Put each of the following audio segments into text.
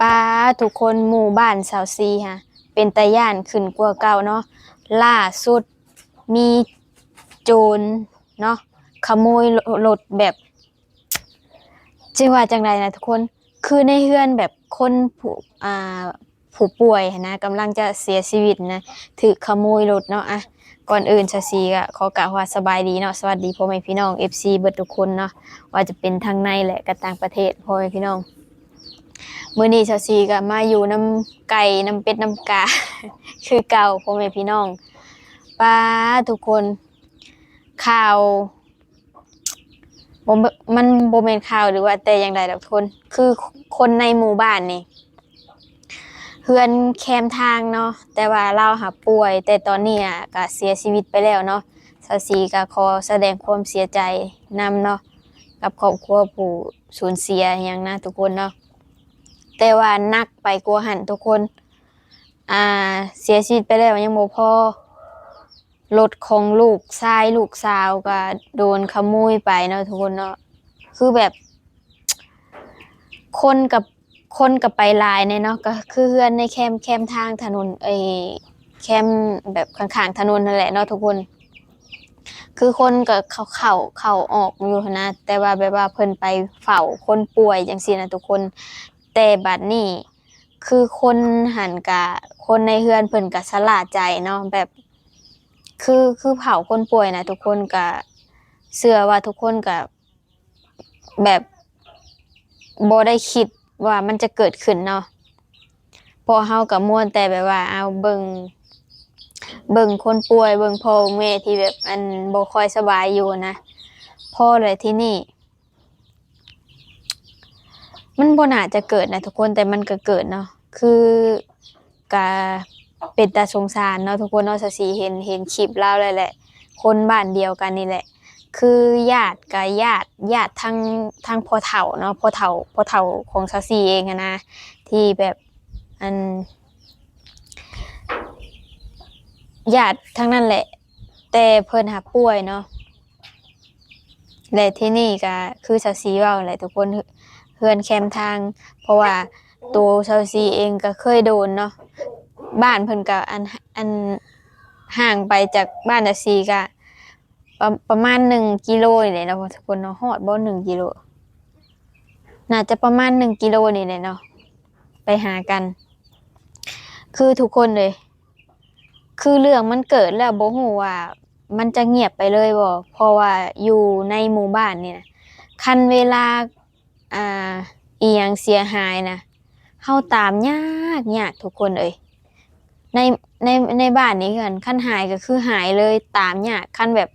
ป้าทุกคนหมู่บ้านสาวซีฮะเป็นตาย่านขึ้นกว่าเก่าเนาะล่าสุดมีโจรเนาะขโมยรถแบบจึงว่าจังไดนะทุกคนคือในเฮือนแบบคนผู้อ่าผู้ป่วยนะกำลังจะเสียชีวิตนะถูกขโมยรถเนาะอะก่อนอื่นชาซีก็ขอกล่าวว่าสบายดีเนาะสวัสดีพ่อแม่พี่น้อง FC เบิดทุกคนเนาะว่าจะเป็นทางในและก็ต่างประเทศพ่อแม่พี่น้อง มื้อนี้ชาวซีก็มาอยู่น้ำไก่น้ำเป็ดน้ำกา คือเก่าพ่อแม่พี่น้องป้าทุกคนข่าวบมันโบ่แม่นข่าวหรือว่าแต่อย่างใดทุกคน คือคนในหมู่บ้านนี่เฮือนแคมทางเนาะแต่ว่าเราหาป่วย แต่ตอนนี้อะก็เสียชีวิตไปแล้วเนาะชาวซีก็ขอแสดงความเสียใจนำเนาะกับครอบครัวผู้สูญเสียอย่างนะทุกคนเนาะ แต่ว่านักไปกลัวหันทุกคน อ่า เสียชีวิตไปแล้วยังบ่พอรถของลูกชายลูกสาวก็โดนขโมยไปเนาะทุกคนเนาะคือแบบ คนกับคนกับไปลายเนี่ยเนาะก็คือเฮือนในแคมแคมทางถนนไอ้แคมแบบข้างๆถนนนั่นแหละเนาะทุกคน คือคนก็เขาเข้าเข้าออกอยู่นะแต่ว่าแบบว่าเพิ่นไปเฝ้าคนป่วยจังซี่นะทุกคน แต่บัดนี้ คือคนหันกะคนในเฮือนเพิ่นกะสลาดใจเนาะแบบ คือคือเผาคนป่วยนะทุกคนกะเชื่อว่าทุกคนกะแบบบ่ได้คิดว่ามันจะเกิดขึ้นเนาะพอเฮากับม่วนแต่แบบว่า เอาเบิงเบิงคนป่วย เบิงพ่อแม่ที่แบบอันบ่ค่อยสบายอยู่นะพ่อเลยที่นี่ มันบ่น่าจะเกิดนะทุกคนแต่มันก็เกิดเนาะคือกะเป็นตาสงสารเนาะทุกคนเนาะสสีเห็นเห็นคลิปเล่าเลยแหละ คนบ้านเดียวกันนี่แหละ คือญาติกับญาติญาติทางทางพ่อเฒ่าเนาะพ่อเฒ่าพ่อเฒ่าของสสีเองอะนะที่แบบอันญาติทั้งนั้นแหละ แต่เพิ่นหักป่วยเนาะและที่นี่ก็คือสสีเว้าแหละทุกคน เพื่อนแคมทาง เพราะว่าตัวชาวซีเองก็เคยโดนเนาะบ้านเพิ่นก็อันอันห่างไปจากบ้านชาวซีก็ประประมาณหนึ่งกิโลนี่แหละเนาะทุกคนเนาะฮอดบ่หนึ่งกิโลน่าจะประมาณหนึ่งกิโลนี่แหละเนาะไปหากัน คือทุกคนเลย คือเรื่องมันเกิดแล้วบ่ฮู้ว่า มันจะเงียบไปเลยบ่เพราะว่าอยู่ในหมู่บ้านนี่นะคันเวลา อ่าอีหยังเสียหายนะเฮาตามยากยากทุกคนเอ้ยในในในบ้านนี้กันคันหายก็คือหายเลยตามยากคันแบบ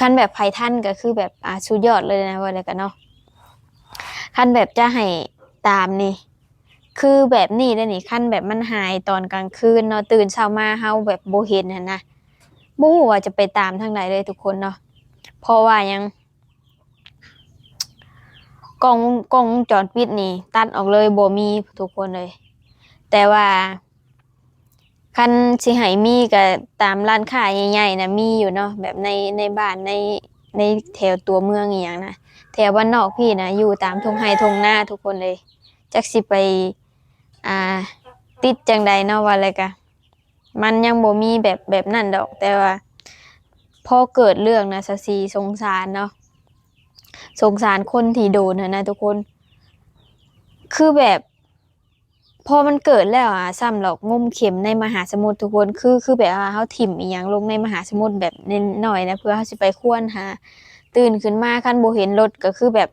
คันแบบไผท่านก็คือแบบอาสุดยอดเลยนะว่าแล้วกันเนาะคันแบบจะให้ตามนี่ คือแบบนี้ได้นี่คันแบบมันหายตอนกลางคืนเนาะตื่นเช้ามาเฮาแบบโบเห็นหั่นะบู้ว่าจะไปตามทางใดเลยทุกคนเนาะเพราะว่ายัง กล้องกล้องวงจรปิดนี่ ตัดออกเลยบ่มีทุกคนเลย แต่ว่า คันสิให้มีก็ตามร้านค้าใหญ่ๆนะมีอยู่เนาะแบบในในบ้านในในแถวตัวเมืองอีหยังนะแถวบ้านนอกพี่นะอยู่ตามทงไร่ทุ่งนาทุกคนเลยจักสิไป อ่า ติดจังใดเนาะว่าอะไรกะมันยังบ่มีแบบแบบนั้นดอก แต่ว่าพอเกิดเรื่องนะสะสีสงสารเนาะ สงสารคนที่โดนนะนะทุกคน คือแบบ พอมันเกิดแล้วอะซ้ำหรอกงมเข็มในมหาสมุทรทุกคน คือคือแบบว่าเขาถิ่มอีหยังลงในมหาสมุทรแบบนิดหน่อยนะเพื่อเขาสิไปค้นหาตื่นขึ้นมาคันโบเห็นรถก็คือแบบ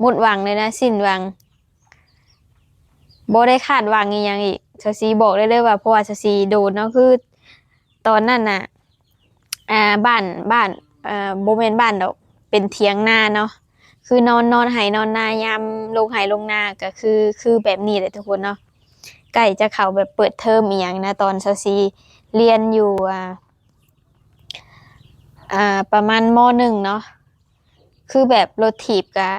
หมดหวังเลยนะสิ้นหวังโบได้คาดหวังอีหยังอีกชาซีบอกได้เลยว่าเพราะว่าชาซีโดนเนาะคือ ตอนนั้นน่ะอ่าบ้านบ้านอ่าบ่แม่นบ้านดอกเป็นเถียงหน้าเนาะ คือนอนนอนไหนอนนายามลงไหลงนาก็คือคือแบบนี้แหละทุกคนเนาะใกล้จะเข้าแบบเปิดเทอมอีหยังนะตอนเซาซีเรียนอยู่อ่าอ่าประมาณมหนึ่งเนาะคือแบบรถถีบกะ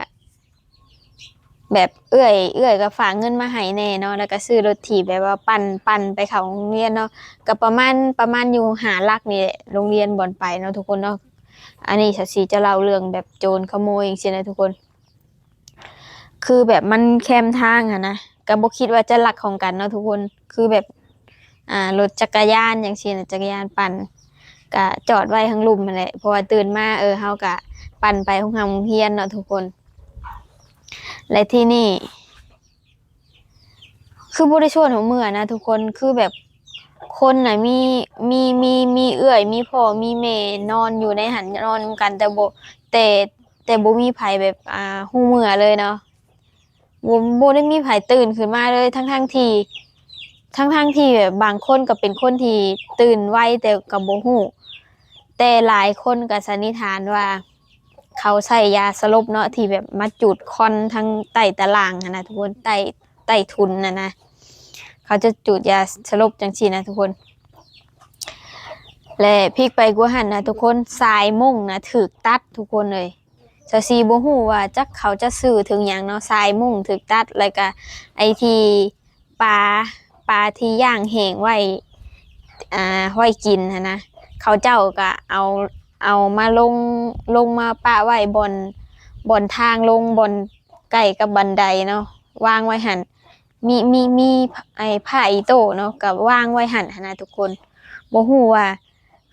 แบบเอื้อยเอื้อยก็ฝากเงินมาให้แน่เนาะแล้วก็ซื้อรถถีบแบบว่าปั่นปั่นไปเข้าโรงเรียนเนาะก็ประมาณประมาณอยู่หาลักนี่แหละโรงเรียนบ่อนไปเนาะทุกคนเนาะ อันนี้ชาชีจะเล่าเรื่องแบบโจรขโมยอย่างเช่นนะทุกคน คือแบบมันแคมทางอะนะก็บ่คิดว่าจะหลักของกันเนาะทุกคนคือแบบอ่ารถจักรยานอย่างเช่นจักรยานปั่นก็จอดไว้ข้างลุมนั่นแหละเพราะว่าตื่นมาเออเฮาก็ปั่นไปห้องทำเฮียนเนาะทุกคน และที่นี่ คือบ่ได้ชวนหัวเมื่อนะทุกคนคือแบบ คนน่ะมีมีมีมีเอื้อย มีพ่อมีแม่นอนอยู่ในหันนอนกันแต่บ่แต่แต่บ่มีไผแบบอ่าฮู้เมื่อเลยเนาะบ่บ่ได้มีไผตื่นขึ้นมาเลยทั้งๆที่ทั้งที่แบบบางคนก็เป็นคนที่ตื่นไวแต่ก็บ่ฮู้แต่หลายคนก็สันนิษฐานว่า เขาใช้ยาสลบเนาะที่แบบมาจุดคอนทั้งใต้ตารางนะทุกคนใต้ใต้ทุนนะนะ เขาจะจุดยาสลบจังซี่นะทุกคน และพลิกไปกูหันนะทุกคนสายมุ่งนะถูกตัดทุกคนเลยซาซีบ่ฮู้ว่าจักเขาจะสื่อถึงหยังเนาะสายมุ่งถูกตัดแล้วก็ไอทีปลาปลาที่ย่างแห้งไว้อ่าไว้กินนะเขาเจ้าก็เอาเอามาลงลงมาปะไว้บนบนทางลงบนใกล้กับบันไดเนาะวางไว้หัน มีมีมีไอ้ผ้าอีโต้เนาะกับวางไว้หันหั้นนะทุกคนบ่ฮู้ว่า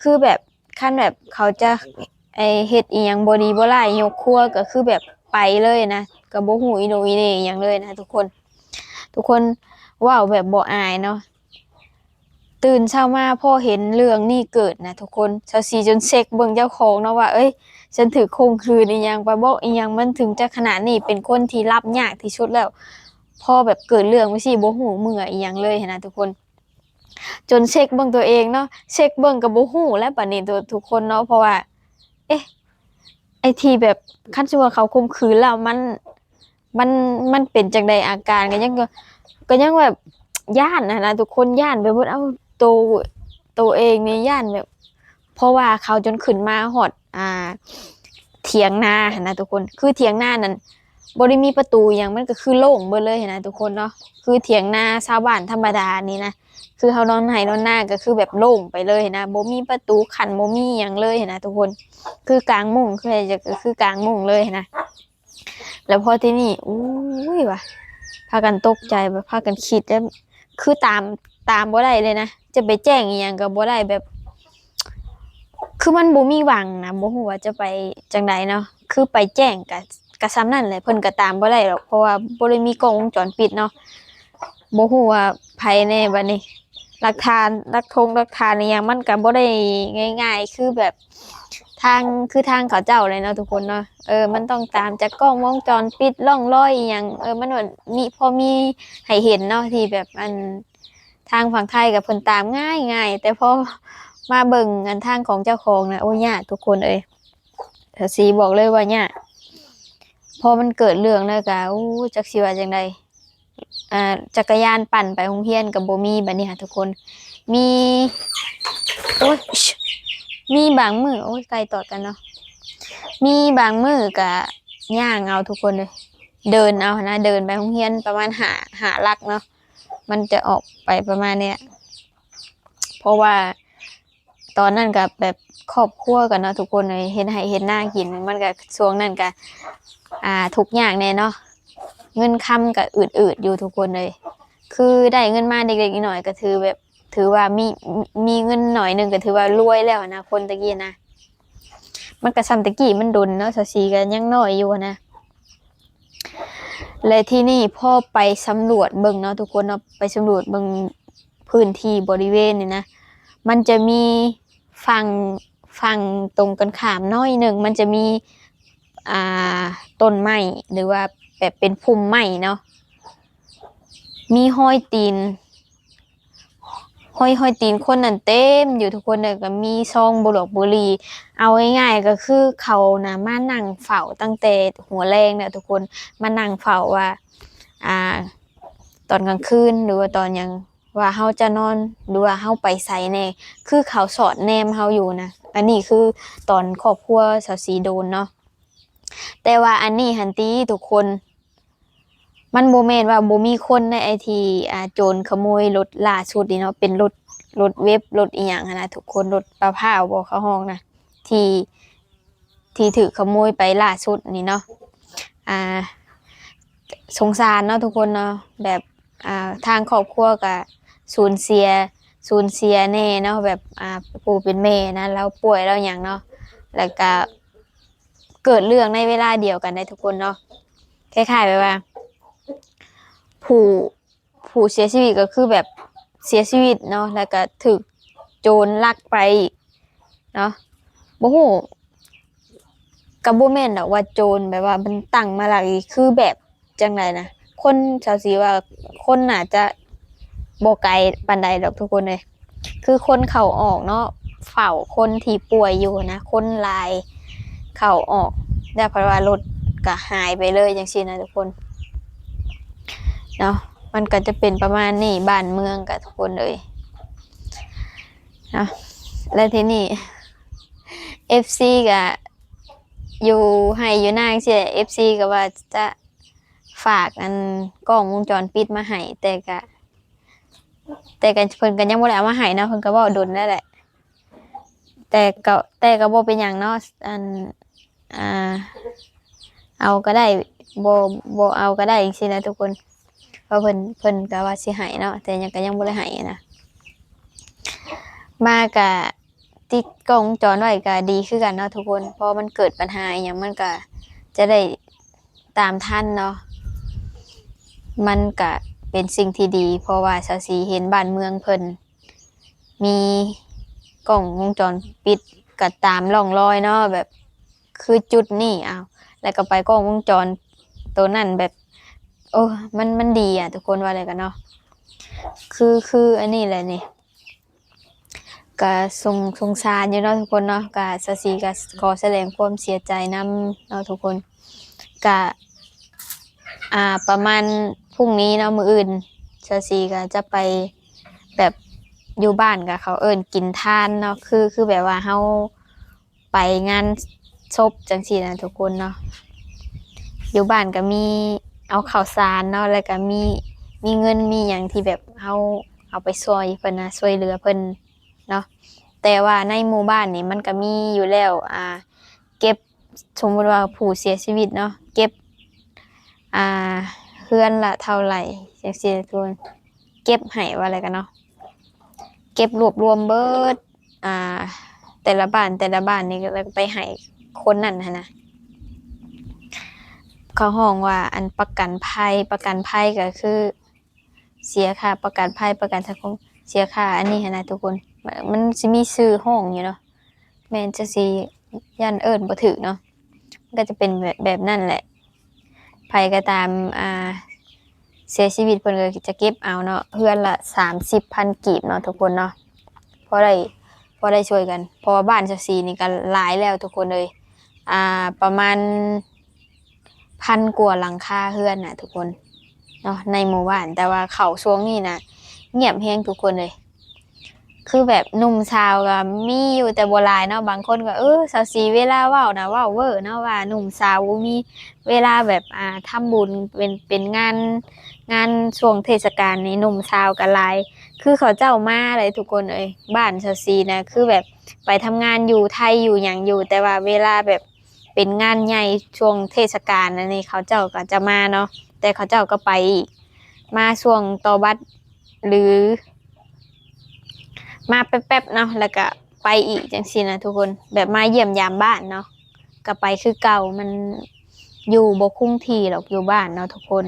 คือแบบขั้นแบบเขาจะไอเฮ็ดอีหยังบ่ดีบ่ร้ายยกครัวก็คือแบบไปเลยนะก็บ่ฮู้อีโนอีเน่อหยังเลยนะทุกคน ทุกคนว้าแบบบ่อายเนาะตื่นเช้ามาพ่อเห็นเรื่องนี้เกิดนะทุกคนเช้าซีจนเช็คเบิ่งเจ้าของเนาะว่า เอ้ย ฉันถือคงคืนอีหยังไปบอกอีหยังมันถึงจะขนาดนี้เป็นคนที่รับยากที่สุดแล้ว พอแบบเกิดเรื่องไม่สิบ่ฮู้เมื่ออีหยังเลยหั้นนะทุกคน จนเช็คเบิ่งตัวเองเนาะเช็คเบิ่งก็บ่ฮู้แล้วบัดนี้ตัวทุกคนเนาะเพราะว่า เอ๊ะไอทีแบบคันสิว่าเขาข่มขืนแล้วมันมันมันเป็นจังใดอาการก็ยังก็ยังแบบย่านนะนะทุกคนย่านไปหมดเอ้าตัวตัวเองนี่ย่านแบบ เพราะว่าเขาจนขึ้นมาฮอดอ่า เถียงนาหั้นนะทุกคน คือเถียงนานั้น บ่ได้มีประตูหยังมันก็คือโล่งเบิดเลยเหั้นนะทุกคนเนาะคือเถียงนาชาวบ้านธรรมดานี่นะคือเขานอนไห้นอนหน้าก็คือแบบโล่งไปเลยเห็นนะบ่มีประตูขันบ่มีหยังเลยเห็นนะทุกคน คือกลางมุ้งคืออะไรจะคือกลางมุ้งเลยเห็นนะแล้วพอที่นี่อุ้ยว่ะพากันตกใจแบบพากันคิดแล้วคือตามตามบ่ได้เลยนะจะไปแจ้งอีหยังก็บ่ได้แบบ คือมันบ่มีหวังนะบ่ฮู้ว่าจะไปจังใดเนาะคือไปแจ้งก็ ก็ซ้ำนั่นแหละเพิ่นก็ตามบ่ได้หรอกเพราะว่าบ่ได้มีกล้องวงจรปิดเนาะบ่ฮู้ว่าไผแน่บัดนี้หลักฐานหลักทงหลักฐานอหย่างมันก็บ่ได้ง่าย ๆ คือแบบทางคือทางเขาเจ้าเลยเนาะทุกคนเนาะเออมันต้องตามจากกล้องวงจรปิดร่องรอยอหย่างเออมันว่ามีพอมีให้เห็นเนาะที่แบบอันทางฝั่งไทยกับเพิ่นตามง่ายง่ายแต่พอมาเบิ่งอันทางของเจ้าของนะโอ้ยากทุกคนเอ้ยสีบอกเลยว่ายาก พอมันเกิดเรื่องแล้วก็อู้จักสิว่าจังไดอ่าจักรยานปั่นไปโรงเรียนกับโบมีบัดนี้ค่ะทุกคน มีโอ้ยมีบางมือโอ้ยไกลต่อกันเนาะมีบางมือกับย่างเอาทุกคนเลยเดินเอานะเดินไปโรงเรียนประมาณหาหาลักเนาะมันจะออกไปประมาณเนี้ยเพราะว่าตอนนั้นกับแบบครอบครัวกันเนาะทุกคนเลยเห็นให้เห็นหน้ากินมันกับช่วงนั้นกับ อ่าทุกอย่างเนี่ยเนาะเงินคำกับอืดๆอยู่ทุกคนเลย คือได้เงินมาเด็กๆหน่อยก็ถือแบบ ถือว่ามีมีเงินหน่อยหนึ่งก็ถือว่ารวยแล้วนะคนตะกี้นะมันกระซำตะกี้มันดุนเนาะสสีกันยังน้อยอยู่นะและที่นี่พ่อไปสำรวจเบิ่งเนาะทุกคนเนาะไปสำรวจเบิ่งพื้นที่บริเวณนี่นะมันจะมีฝั่งฝั่งตรงกันข้ามน้อยหนึ่งมันจะมีอ่า ต้นไม้หรือว่าแบบเป็นพุ่มไม้เนาะมีห้อยตีนห้อยห้อยตีนคนนั่นเต็ม อยู่ทุกคนเลยก็มีซองบุหรี่บุหรี่เอาง่ายๆก็คือเขานะมานั่งเฝ้าตั้งแต่หัวแรงเนี่ยทุกคนมานั่งเฝ้าว่าอ่า ตอนกลางคืนหรือว่าตอนยังว่าเฮาจะนอนหรือว่าเฮาไปไสแน่คือเขาสอดแนมเฮาอยู่นะอันนี้คือตอนครอบครัวสาวสีโดนเนาะ แต่ว่าอันนี้หันตีทุกคน มันโมเมนว่าโบมีคนในไอทีอ่าโจรขโมยรถล่าสุดนี่เนาะเป็นรถรถเว็บรถอีหยังนะทุกคนรถปลาผ้าวบอกเขาห้องนะที่ที่ถือขโมยไปล่าสุดนี่เนาะอ่าสงสารเนาะทุกคนเนาะแบบอ่าทางครอบครัวก็สูญเสียสูญเสียแน่เนาะแบบอ่าปู่เป็นแม่นะแล้วป่วยแล้วอย่างเนาะแล้วก็ เกิดเรื่องในเวลาเดียวกันได้ทุกคนเนาะคล้ายๆแบบว่า ผู้ผู้เสียชีวิตก็คือแบบเสียชีวิตเนาะแล้วก็ถูกโจรลักไปเนาะบ่ฮู้กับบ่แม่นดอกว่าโจรแบบว่ามันตั้งมาลักอีกคือแบบจังไดนะคนชาวสีว่าคนน่าจะบ่ไกลปานใดดอกทุกคนเลย คือคนเข้าออกเนาะเฝ้าคนที่ป่วยอยู่นะ คนลาย เข้าออกแล้เพราะว่ารถก็หายไปเลยจังซี่นะทุกคนเนาะมันก็จะเป็นประมาณนี้บ้านเมืองกับทุกคนเลยเนาะและทีนี้ FC ก็อยู่ให้อยู่นางเสีย FC ก็ว่าจะฝากอันกล้องวงจรปิดมาให้แต่ก็แต่กันเพิ่นก็ยังบ่ได้เอามาให้นะเพิ่นก็เว้าดนนั่นแหละ แต่ก็แต่ก็บ่เป็นหยังเนาะอัน อ่า เอาก็ได้บ่บ่เอาก็ได้จังซี่นะทุกคนเพราะเพิ่นเพิ่นก็ว่าสิให้เนาะแต่ยังก็ยังบ่ได้ให้นะมากะติดกล้องวงจรไว้ก็ดีคือกันเนาะทุกคนเพราะมันเกิดปัญหาอหย่างมันก็จะได้ตามทันเนาะมันก็เป็นสิ่งที่ดี เพราะว่าชาวสีเห็นบ้านเมืองเพิ่นมีกล้องวงจรปิดก็ตามร่องรอยเนาะแบบ คือจุดนี้อ้าวแล้วก็ไปกล้องวงจรตัวนั้นแบบ โอ้มันมันดีอะ ทุกคนว่าอะไรกันเนาะคือคืออันนี้แหละนี่ก็สงสงสารอยู่เนาะทุกคนเนาะก็สสีก็ขอแสดงความเสียใจนํเนาะทุกคนก็อ่าประมาณพรุ่งนี้เนาะมืออื่นสสีก็จะไปแบบอยู่บ้านกับเขาเอิ้นกินทานเนาะคือคือแบบว่าเฮาไปงาน ศพจังซี่นะทุกคนเนาะอยู่บ้านก็มีเอาข่าวสารเนาะแล้วก็มีมีเงินมีอย่างที่แบบเอาเอาไปช่วยเพิ่นนะช่วยเหลือเพิ่นเนาะแต่ว่าในหมู่บ้านนี่มันก็มีอยู่แล้วอ่าเก็บสมมติว่าผู้เสียชีวิตเนาะเก็บอ่าเฮือนละเท่าไหร่จังซี่ทุกคนเก็บให้ว่าอะไรกันเนาะเก็บรวบรวมเบิดอ่าแต่ละบ้านแต่ละบ้านนี่ก็ไปให้ คนนั่นหั้นะเขาห้องว่าอันประกันภัยประกันภัยก็คือ เสียค่าประกันภัยประกันสังคมเสียค่าอันนี้นะทุกคน มันมันสิมีชื่อห้องอยู่เนาะแมนจะสิยันเอิ้นบ่ถึกเนาะมันก็จะเป็นแบบแบบนั่นแหละภัยก็ตามอ่าเสียชีวิตเพิ่นก็จะเก็บเอาเนาะเฮือนละ30,000กีบเนาะทุกคนเนาะพอได้พอได้ช่วยกันเพราะบ้านจักซีนี่ก็หลายแล้วทุกคนเลย อ่าประมาณพันกว่าหลังคาเฮือนนะทุกคนเนาะในหมู่บ้านแต่ว่าเขาช่วงนี้นะเงียบแฮงทุกคนเลย คือแบบหนุ่มชาวก็มีอยู่แต่โบราณเนาะบางคนก็เออสาวสีเวลาว้าวนะว้าวเวอร์เนาะว่าหนุ่มสาวมีเวลาแบบอ่าทำบุญเป็นเป็นงานงานช่วงเทศกาลนี้หนุ่มชาวก็หลาย คือเขาเจ้ามาเลยทุกคนเอ้ยบ้านสาวสีนะคือแบบไปทำงานอยู่ไทยอยู่อย่างอยู่ แต่ว่าเวลาแบบ เป็นงานใหญ่ช่วงเทศกาลนั่นนี่เขาเจ้าก็จะมาเนาะแต่เขาเจ้าก็ไปอีกมาช่วงตอบัตหรือ มาแป๊บๆเนาะแล้วก็ไปอีกจังซี่นะทุกคนแบบมาเยี่ยมยามบ้านเนาะก็ไปคือเก่ามันอยู่บ่คงทีหรอกอยู่บ้านเนาะทุกคน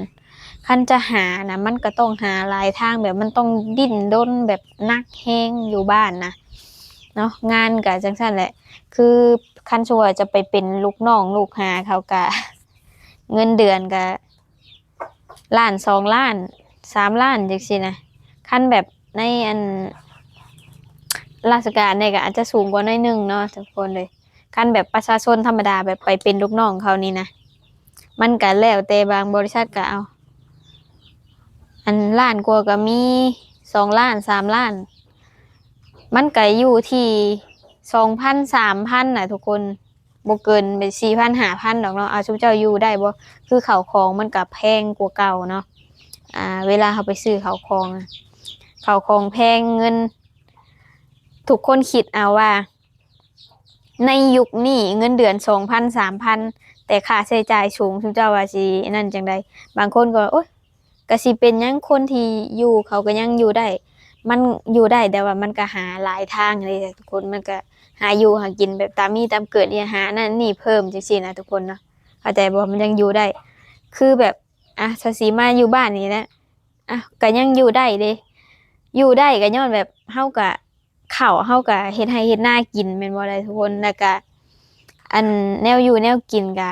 คันจะหานะมันก็ต้องหาหลายทางแบบมันต้องดิ้นด้นแบบนักแฮงอยู่บ้านนะ เนาะงานก็จังซั่นแหละ คือคันชัวจะไปเป็นลูกน้องลูกหาเขากะเงินเดือนกะล้านสองล้านสามล้านจังสินะคันแบบในอันราชการเนี่ยก็อาจจะสูงกว่าน้อยหนึงเนาะทุกคนเลยคันแบบประชาชนธรรมดาแบบไปเป็นลูกน้องเขานี่นะมันก็แล้วแต่บางบริษัทก็เอา อันล้านกว่าก็มีสองล้านสามล้าน มันก็อยู่ที่สองพันสามพันน่ะทุกคนบ่เกินไปสี่พันห้าพันดอกเนาะอาชุบเจ้าอยู่ได้บ่คือเขาของมันกับแพงกว่าเก่าเนาะอ่า เวลาเขาไปซื้อเขาของเขาของแพงเงิน ทุกคนคิดเอาว่า ในยุคนี้เงินเดือนสองพันสามพันแต่ค่าใช้จ่ายสูงทุกเจ้าว่าสินั่นจังใดบางคนก็โอ๊ยก็สิเป็นยังคนที่อยู่เขาก็ยังอยู่ได้ มันอยู่ได้แต่ว่ามันก็หาหลายทางเลยทุกคนมันก็หาอยู่หากินแบบตามมีตามเกิดเนี่ยหานั่นนี่เพิ่มจังซี่นะทุกคนเนาะเข้าใจบ่มันยังอยู่ได้ คือแบบอะสสีมาอยู่บ้านนี่นะอะก็ยังอยู่ได้เด้อยู่ได้ก็ย้อนแบบเฮาก็ข้าวเฮาก็เฮ็ดให้เฮ็ดหน้ากินแม่นบ่ได้ทุกคนแล้วก็อันแนวอยู่แนวกินก็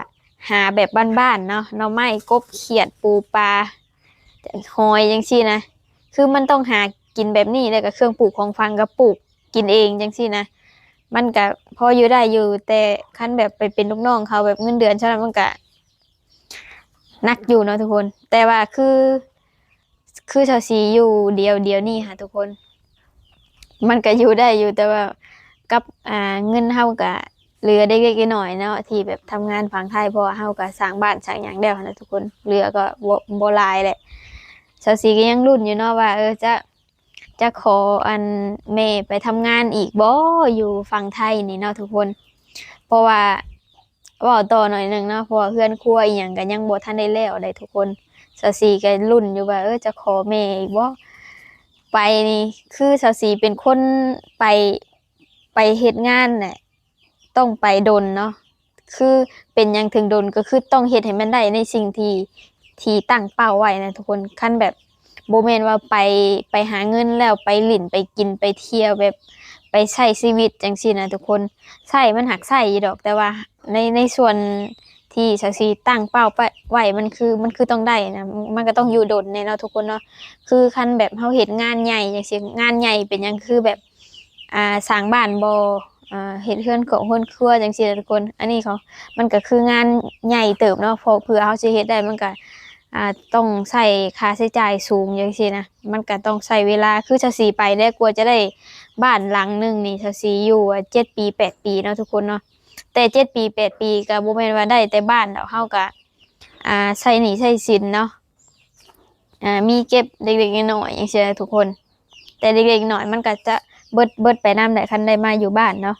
หาแบบบ้านๆเนาะหน่อไม้กบเขียดปูปลาหอยจังซี่นะคือมันต้องหา กินแบบนี้แล้วก็เครื่องปลูกของฟังก็ปลูกกินเองจังซี่นะ มันก็พออยู่ได้อยู่ แต่คันแบบไปเป็นลูกน้องเขาแบบเงินเดือนเท่านั้นมันก็นักอยู่เนาะทุกคน แต่ว่าคือ คือชาวซีอยู่เดียวเดียวนี่ค่ะทุกคน มันก็อยู่ได้อยู่แต่ว่ากับอ่าเงินเฮาก็เหลือได้เล็กน้อยเนาะที่แบบทำงานฝั่งไทยเพราะว่าเฮาก็สร้างบ้านสร้างหยังแล้วนะทุกคนเหลือก็บ่บ่หลายแหละชาวซีก็ยังรุ่นอยู่เนาะว่าเออจะ จะขออันแม่ไปทำงานอีกบ่อยู่ฝั่งไทยนี่เนาะทุกคน เพราะว่าว่าต่อหน่อยหนึ่งเนาะเพราะาเพื่อนครัวอีหยังก็ยังบ่ทันได้แล้วได้ทุกคนชาวซีก็รุ่นอยู่ว่าเออจะขอแม่อีกบ่ไปนี่คือชาวซีเป็นคนไปไปเฮ็ดงานน่ะต้องไปดนเนาะคือเป็นยังถึงดนก็คือต้องเฮ็ดให้มันได้ในสิ่งที่ที่ตั้งเป้าไว้นะทุกคนขั้นแบบ โบแมนว่าไปไปหาเงินแล้วไปหลินไปกินไปเที่ยวแบบไปใช้ชีวิตจังซี่นะทุกคนใช่มันหักใช่ดอก แต่ว่าในในส่วนที่ชาวซีตั้งเป้าไปไหวมันคือมันคือต้องได้นะมันก็ต้องอยู่โดดในเนาทุกคนเนาะคือคันแบบเฮาเฮ็ดงานใหญ่จังซี่งานใหญ่เป็นยังคือแบบอ่าสร้างบ้านบอ่าเฮ็ดเฮือนของเฮือนครัวจังซี่นะทุกคน อันนี้เขามันก็คืองานใหญ่เติบเนาะพอเพื่อเฮาสิเฮ็ดได้มันก็ อ่าต้องใช้ค่าใช้จ่ายสูงอย่างซี่นะมันก็ต้องใช้เวลาคือชาสีไปได้กลัวจะได้บ้านหลังหนึ่งนี่ชาสีอยู่เจ็ดปีแปดปีเนาะทุกคนเนาะแต่เจ็ดปีแปดปีก็บ่แม่นว่าได้แต่บ้านดอกเฮาก็อ่าใช้หนี้ใช้สินเนาะอ่ามีเก็บเล็กๆน้อยๆอย่างเช่นทุกคน แต่เล็กๆน้อยมันก็จะเบิดเบิดไปนำได้คันได้มาอยู่บ้านเนาะ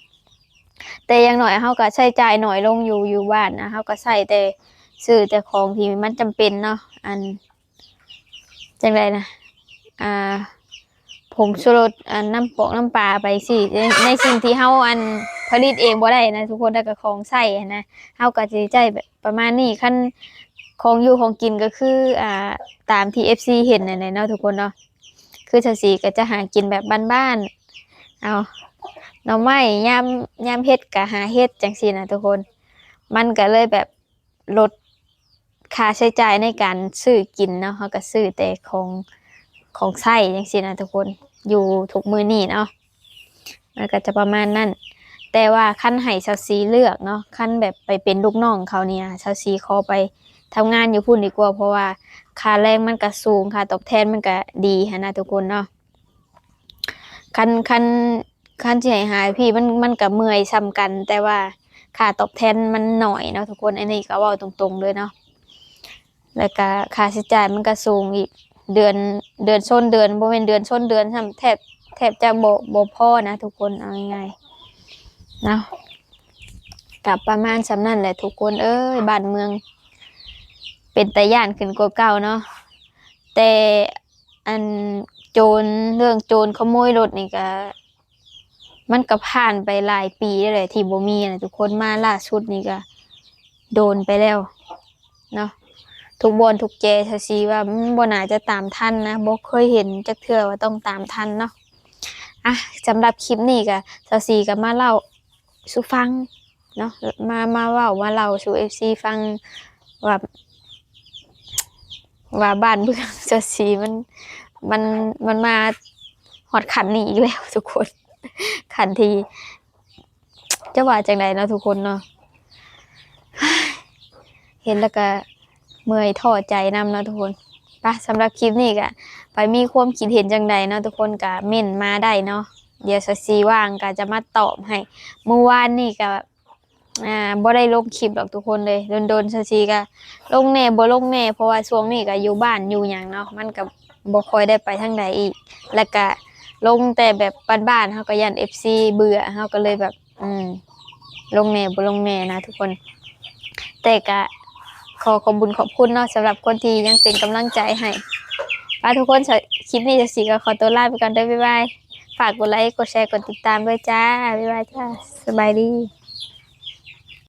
แต่อย่างน้อยเฮาก็ใช้จ่ายน้อยลงอยู่อยู่บ้านนะเฮาก็ใช้แต่ ซื้อแต่ของที่มันจำเป็นเนาะอันจังไรนะอ่าผมชูรสอันน้ำปอกน้ำปลาไปสิในในสิ่งที่เฮาอันผลิตเองบ่ได้นะทุกคนแต่ก็ของใช้หั้นะเฮาก็สิใจแบบประมาณนี้คันของอยู่ของกินก็คืออ่าตามที่ FC เห็นนั่นแหละเนาะทุกคนเนาะคือชาสีก็จะหากินแบบบ้านๆเอาหน่อไม้ยามยามเฮ็ดก็หาเฮ็ดจังซี่นะทุกคน มันก็เลยแบบลด ค่าใช้จ่ายในการซื้อกินเนาะเขาก็ซื้อแต่ของของใช้จังซี่นะทุกคนอยู่ทุกมื้อนี้เนาะมันก็จะประมาณนั้นแต่ว่าขั้นให้ชาวซีเลือกเนาะขั้นแบบไปเป็นลูกน้องเขาเนี่ยชาวซีขอไปทำงานอยู่พุ่นดีกว่า เพราะว่าค่าแรงมันก็สูงค่าตอบแทนมันก็ดีหั้นะทุกคนเนาะคันคันคันที่ให้หายพี่มันมันก็เมื่อยซ้ำกัน แต่ว่าค่าตอบแทนมันหน่อยเนาะทุกคนอันนี้ก็ว่าตรงๆเลยเนาะ แล้วก็ค่าใช้จ่ายมันก็สูงอีกเดือนเดือนส้นเดือนบ่แม่นเดือนส้นเดือนซ้ำแทบแทบจะบ่บ่พอนะ ทุกคนเอาง่ายๆเนาะกับประมาณสำนั่นแหละทุกคนเอ้ยบ้านเมือง เป็นตาย่านขึ้นกว่าเก่าเนาะแต่อันโจรเรื่องโจรขโมยรถนี่ก็มันก็ผ่านไปหลายปีแล้วแหละที่บ่มีนะทุกคนมาล่าสุดนี่ก็โดนไปแล้วเนาะ ทุกบอนทุกแจชาซีว่ามันบ่น่าจะตามทันนะบ่เคยเห็นจักเทื่อว่าต้องตามทันเนาะอะสำหรับคลิปนี้ก็ชาซีก็มาเล่าสู่ฟังเนาะมามาเว้ามาเล่าสู่ FC ฟังว่าว่าบ้านเมืองชาซีมันมันมันมาฮอดขันนี้อีกแล้วทุกคน ขันทีจะว่าจังไดเนาะทุกคนเนาะเห็นแล้วก็ เมื่อยท้อใจนำเนาะทุกคนไปะสำหรับคลิปนี้ก็ไปมีความคิดเห็นจังใดเนาะทุกคนก็เม่นมาได้เนาะเดี๋ยวซีว่างก็จะมาตอบให้เมื่อวานนี่ก็อ่าบ่ได้ลงคลิปหรอกทุกคนเลยโดนๆสักซีก็ลงแน่บ่ลงแน่เพราะว่าช่วงนี้ก็อยู่บ้านอยู่หยังเนาะมันก็บ่ค่อยได้ไปทางใดอีก แล้วก็ลงแต่แบบบ้านๆเขาก็ยัน FC เบื่อเขาก็เลยแบบ อืมลงแน่บ่ลงแน่นะทุกคน แต่ก็ ขอขอบคุญขอบคุณเนาะสำหรับคนที่ยังเป็นกำลังใจให้ป้าทุกคนคลิปนี้จะสีก็ขอตัวลาไปก่อนด้อบ๊ายบาย ฝากกดไลค์ กดแชร์ กดติดตามด้วยจ้า บ๊ายบายจ้า สบายดี